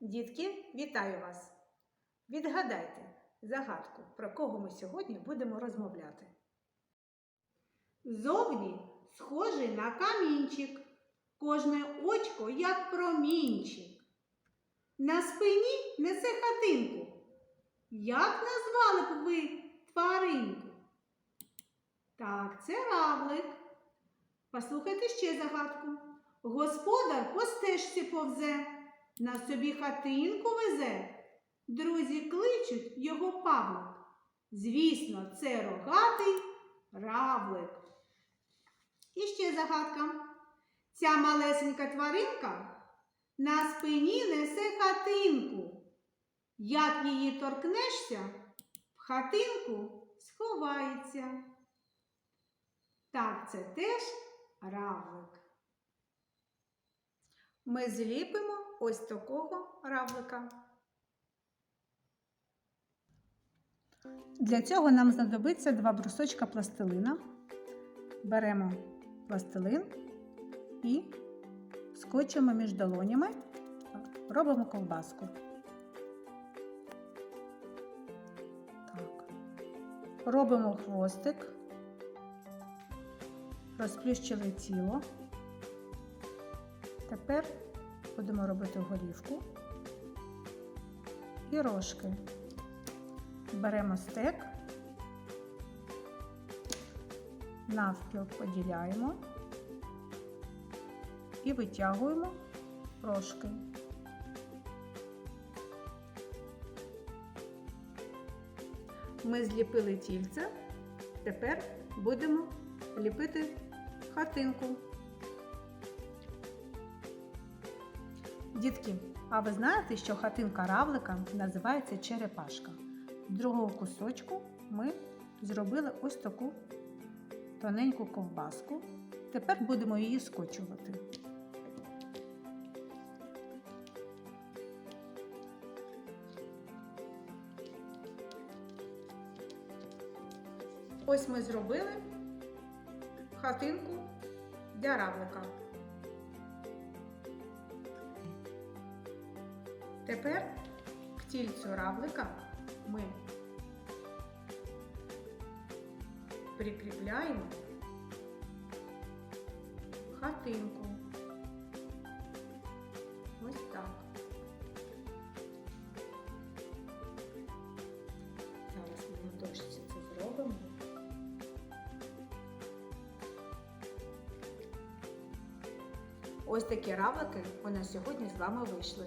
Дітки, вітаю вас! Відгадайте загадку, про кого ми сьогодні будемо розмовляти. Зовні схожий на камінчик, кожне очко як промінчик. На спині несе хатинку. Як назвали б ви тваринку? Так, це равлик. Послухайте ще загадку. Господар по стежці повзе, на собі хатинку везе. Друзі кличуть його Павлик. Звісно, це рогатий равлик. І ще загадка. Ця малесенька тваринка на спині несе хатинку. Як її торкнешся, в хатинку сховається. Так, це теж равлик. Ми зліпимо ось такого равлика. Для цього нам знадобиться два брусочка пластилина. Беремо пластилин і скотчимо між долонями, робимо ковбаску. Так. Робимо хвостик, розплющили тіло. Тепер будемо робити голівку і рожки. Беремо стек, навпіл поділяємо і витягуємо рожки. Ми зліпили тільце, тепер будемо ліпити хатинку. Дітки, а ви знаєте, що хатинка равлика називається черепашка? З другого кусочку ми зробили ось таку тоненьку ковбаску. Тепер будемо її скочувати. Ось ми зробили хатинку для равлика. Тепер к тільцю равлика ми прикріпляємо хатинку. Ось так. Зараз ми на дошці це зробимо. Ось такі равлики у нас сьогодні з вами вийшли.